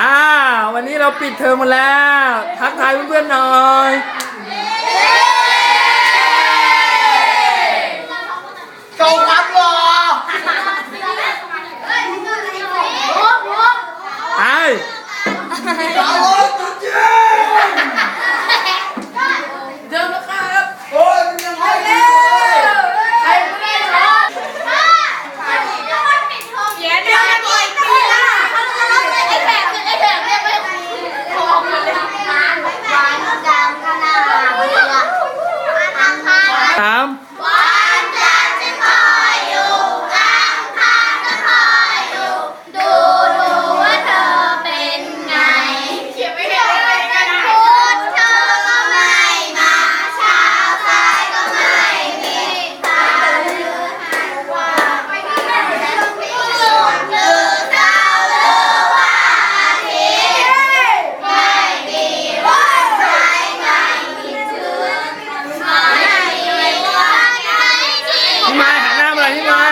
อ่า วันนี้เราปิดเทอมมาแล้ว ทักทายเพื่อนๆหน่อยจงรับรอไอ้ Tam. พี่ไม้หันหน้ามาเลยพี่ไม้